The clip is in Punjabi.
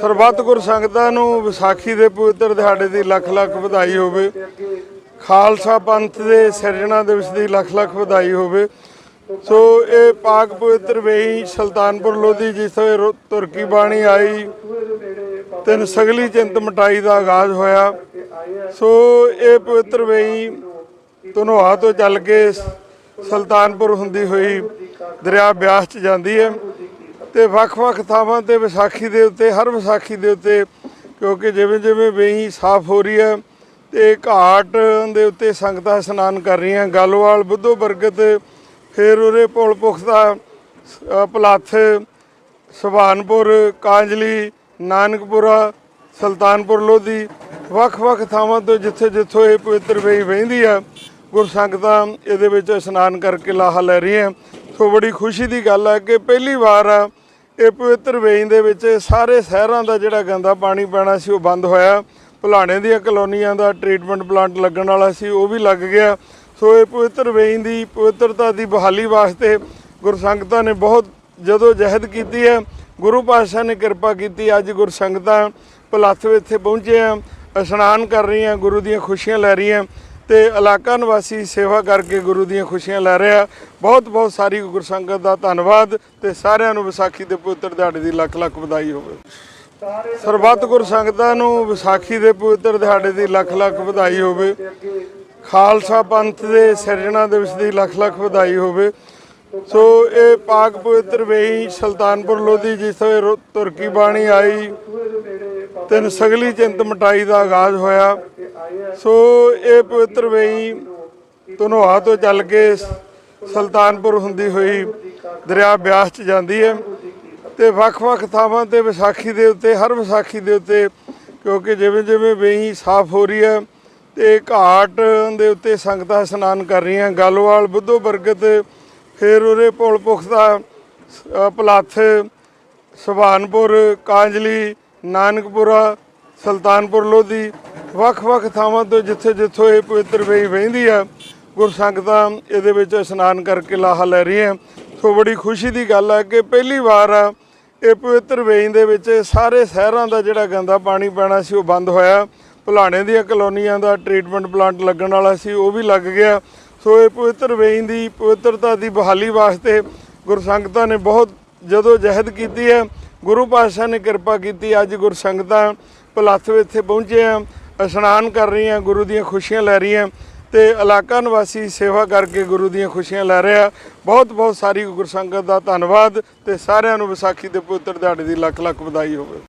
ਸਰਬੱਤ ਗੁਰ ਸੰਗਤਾਂ ਨੂੰ ਵਿਸਾਖੀ ਦੇ ਪਵਿੱਤਰ ਦਿਹਾੜੇ ਦੀ ਲੱਖ ਲੱਖ ਵਧਾਈ ਹੋਵੇ। ਖਾਲਸਾ ਪੰਥ ਦੇ ਸਿਰਜਣਾ ਦਿਵਸ ਦੀ ਲੱਖ ਲੱਖ ਵਧਾਈ ਹੋਵੇ। ਸੋ, ਇਹ ਪਾਕ ਪਵਿੱਤਰ ਵੇਹੀ ਸੁਲਤਾਨਪੁਰ ਲੋਧੀ ਜਿੱਥੇ ਰੋ- ਤੁਰਕੀ ਬਾਣੀ ਆਈ, ਤਿੰਨ ਸਗਲੀ ਚਿੰਤ ਮਟਾਈ ਦਾ ਆਗਾਜ਼ ਹੋਇਆ। ਸੋ, ਇਹ ਪਵਿੱਤਰ ਵੇਹੀ ਧਨੋਆ ਤੋਂ ਚੱਲ ਕੇ ਸੁਲਤਾਨਪੁਰ ਹੁੰਦੀ ਹੋਈ ਦਰਿਆ ਬਿਆਸ ਚ ਜਾਂਦੀ ਹੈ। ਤੇ ਵੱਖ-ਵੱਖ ਥਾਵਾਂ ਤੇ ਵਿਸਾਖੀ ਦੇ ਉੱਤੇ ਹਰ ਵਿਸਾਖੀ ਦੇ ਉੱਤੇ ਕਿਉਂਕਿ ਜਿਵੇਂ ਜਿਵੇਂ ਵੇਹੀ ਸਾਫ਼ ਹੋ ਰਹੀ ਹੈ ਤੇ ਘਾਟ ਦੇ ਉੱਤੇ ਸੰਗਤਾਂ ਇਸ਼ਨਾਨ ਕਰ ਰਹੀਆਂ ਗਾਲੋਵਾਲ ਬੁੱਧੋ ਬਰਗਤ ਫਿਰ ਉਰੇ ਪੁਲ ਪੁਖਤਾ ਅ, ਪਲਾਥ ਸੁਭਾਨਪੁਰ ਕਾਂਜਲੀ ਨਾਨਕਪੁਰਾ ਸੁਲਤਾਨਪੁਰ ਲੋਧੀ ਵੱਖ-ਵੱਖ ਥਾਵਾਂ ਤੋਂ ਜਿੱਥੇ-ਜਿੱਥੋਂ ਇਹ ਪਵਿੱਤਰ ਵੇਈ ਵਹਿੰਦੀ ਆ ਗੁਰਸੰਗਤਾਂ ਇਹਦੇ ਵਿੱਚ ਇਸ਼ਨਾਨ ਕਰਕੇ ਲਾਹਾ ਲੈ ਰਹੀਆਂ। ਸੋ ਬੜੀ ਖੁਸ਼ੀ ਦੀ ਗੱਲ ਹੈ ਕਿ ਪਹਿਲੀ ਵਾਰ ਆ ਇਹ ਪਵਿੱਤਰ ਵੇਈ ਦੇ ਵਿੱਚ ਸਾਰੇ ਸ਼ਹਿਰਾਂ ਦਾ ਜਿਹੜਾ ਗੰਦਾ ਪਾਣੀ ਪੈਣਾ ਸੀ, ਉਹ ਬੰਦ ਹੋਇਆ। ਭੁਲਾਣੇ ਦੀਆਂ ਕਲੋਨੀਆਂ ਦਾ ਟ੍ਰੀਟਮੈਂਟ ਪਲਾਂਟ ਲੱਗਣ ਵਾਲਾ ਸੀ, ਉਹ ਵੀ ਲੱਗ ਗਿਆ। ਸੋ ਇਹ ਪਵਿੱਤਰ ਵੇਈ ਦੀ ਪਵਿੱਤਰਤਾ ਦੀ ਬਹਾਲੀ ਵਾਸਤੇ ਗੁਰਸੰਗਤਾਂ ਨੇ ਬਹੁਤ ਜਦੋਂ ਜਹਿਦ ਕੀਤੀ ਹੈ, ਗੁਰੂ ਪਾਤਸ਼ਾਹ ਨੇ ਕਿਰਪਾ ਕੀਤੀ, ਅੱਜ ਗੁਰਸੰਗਤਾਂ ਪਲੱਥ ਇੱਥੇ ਪਹੁੰਚੇ ਆ, ਇਸ਼ਨਾਨ ਕਰ ਰਹੀਆਂ, ਗੁਰੂ ਦੀਆਂ ਖੁਸ਼ੀਆਂ ਲੈ ਰਹੀਆਂ। ਤੇ ਇਲਾਕਾ ਨਿਵਾਸੀ ਸੇਵਾ ਕਰਕੇ ਗੁਰੂ ਦੀਆਂ ਖੁਸ਼ੀਆਂ ਲੈ ਰਿਹਾ। ਬਹੁਤ ਬਹੁਤ ਸਾਰੀ ਗੁਰਸੰਗਤ ਦਾ ਧੰਨਵਾਦ ਤੇ ਸਾਰਿਆਂ ਨੂੰ ਵਿਸਾਖੀ ਦੇ ਪਵਿੱਤਰ ਦਿਹਾੜੇ ਦੀ ਲੱਖ ਲੱਖ ਵਧਾਈ ਹੋਵੇ। ਸਰਬੱਤ ਗੁਰਸੰਗਤਾਂ ਨੂੰ ਵਿਸਾਖੀ ਦੇ ਪਵਿੱਤਰ ਦਿਹਾੜੇ ਦੀ ਲੱਖ ਲੱਖ ਵਧਾਈ ਹੋਵੇ। ਖਾਲਸਾ ਪੰਥ ਦੇ ਸਿਰਜਣਾ ਦਿਵਸ ਦੀ ਲੱਖ ਲੱਖ ਵਧਾਈ ਹੋਵੇ। ਸੋ ਇਹ ਪਾਕ ਪਵਿੱਤਰ ਵੇਹੀ ਸੁਲਤਾਨਪੁਰ ਲੋਧੀ ਜਿੱਥੇ ਰੋ- ਤੁਰਕੀ ਬਾਣੀ ਆਈ। ਤਿੰਨ ਸਗਲੀ ਚਿੰਤ ਮਟਾਈ ਦਾ ਆਗਾਜ਼ ਹੋਇਆ। ਸੋ ਇਹ ਪਵਿੱਤਰ ਵੇਈ ਧਨੋਆ ਤੋਂ ਚੱਲ ਕੇ ਸੁਲਤਾਨਪੁਰ ਹੁੰਦੀ ਹੋਈ ਦਰਿਆ ਬਿਆਸ ਚ ਜਾਂਦੀ ਹੈ ਤੇ ਵੱਖ-ਵੱਖ ਥਾਵਾਂ ਤੇ ਵਿਸਾਖੀ ਦੇ ਉੱਤੇ ਹਰ ਵਿਸਾਖੀ ਦੇ ਉੱਤੇ ਕਿਉਂਕਿ ਜਿਵੇਂ ਜਿਵੇਂ ਵੇਈ ਸਾਫ਼ ਹੋ ਰਹੀ ਹੈ ਤੇ ਘਾਟ ਦੇ ਉੱਤੇ ਸੰਗਤਾਂ ਇਸ਼ਨਾਨ ਕਰ ਰਹੀਆਂ ਗਾਲੋਵਾਲ ਬੁੱਧੋ ਬਰਗਤ ਫਿਰ ਉਰੇ ਪੁਲ ਪੁਖਤਾ ਅ, ਪਲਾਥ ਸੁਭਾਨਪੁਰ ਕਾਂਜਲੀ ਨਾਨਕਪੁਰਾ ਸੁਲਤਾਨਪੁਰ ਲੋਧੀ ਵੱਖ-ਵੱਖ ਥਾਵਾਂ ਤੋਂ ਜਿੱਥੇ-ਜਿੱਥੋਂ ਇਹ ਪਵਿੱਤਰ ਵੇਈ ਵਹਿੰਦੀ ਆ ਗੁਰਸੰਗਤਾਂ ਇਹਦੇ ਵਿੱਚ ਇਸ਼ਨਾਨ ਕਰਕੇ ਲਾਹਾ ਲੈ ਰਹੀਆਂ ਸੋ ਬੜੀ ਖੁਸ਼ੀ ਦੀ ਗੱਲ ਹੈ ਕਿ ਪਹਿਲੀ ਵਾਰ ਆ, ਇਹ ਪਵਿੱਤਰ ਵੇਈ ਦੇ ਵਿੱਚ ਸਾਰੇ ਸ਼ਹਿਰਾਂ ਦਾ ਜਿਹੜਾ ਗੰਦਾ ਪਾਣੀ ਪੈਣਾ ਸੀ, ਉਹ ਬੰਦ ਹੋਇਆ। ਭੁਲਾਣੇ ਦੀਆਂ ਕਲੋਨੀਆਂ ਦਾ ਟ੍ਰੀਟਮੈਂਟ ਪਲਾਂਟ ਲੱਗਣ ਵਾਲਾ ਸੀ, ਉਹ ਵੀ ਲੱਗ ਗਿਆ। ਸੋ ਇਹ ਪਵਿੱਤਰ ਵੇਈ ਦੀ ਪਵਿੱਤਰਤਾ ਦੀ ਬਹਾਲੀ ਵਾਸਤੇ ਗੁਰਸੰਗਤਾਂ ਨੇ ਬਹੁਤ ਜਦੋਂ ਜਹਿਦ ਕੀਤੀ ਹੈ, ਗੁਰੂ ਪਾਤਸ਼ਾਹ ਨੇ ਕਿਰਪਾ ਕੀਤੀ, ਅੱਜ ਗੁਰਸੰਗਤਾਂ ਪਲੱਥ ਇੱਥੇ ਪਹੁੰਚੇ ਆ। ਇਸ਼ਨਾਨ ਕਰ ਰਹੀਆਂ ਗੁਰੂ ਦੀਆਂ ਖੁਸ਼ੀਆਂ ਲੈ ਰਹੀਆਂ ਤੇ ਇਲਾਕਾ ਨਿਵਾਸੀ ਸੇਵਾ ਕਰਕੇ ਗੁਰੂ ਦੀਆਂ ਖੁਸ਼ੀਆਂ ਲੈ ਰਿਹਾ ਬਹੁਤ ਬਹੁਤ ਸਾਰੀ ਗੁਰਸੰਗਤ ਦਾ ਧੰਨਵਾਦ ਤੇ ਸਾਰਿਆਂ ਨੂੰ ਵਿਸਾਖੀ ਦੇ ਪਵਿੱਤਰ ਦਿਹਾੜੇ ਦੀ ਲੱਖ ਲੱਖ ਵਧਾਈ ਹੋਵੇ।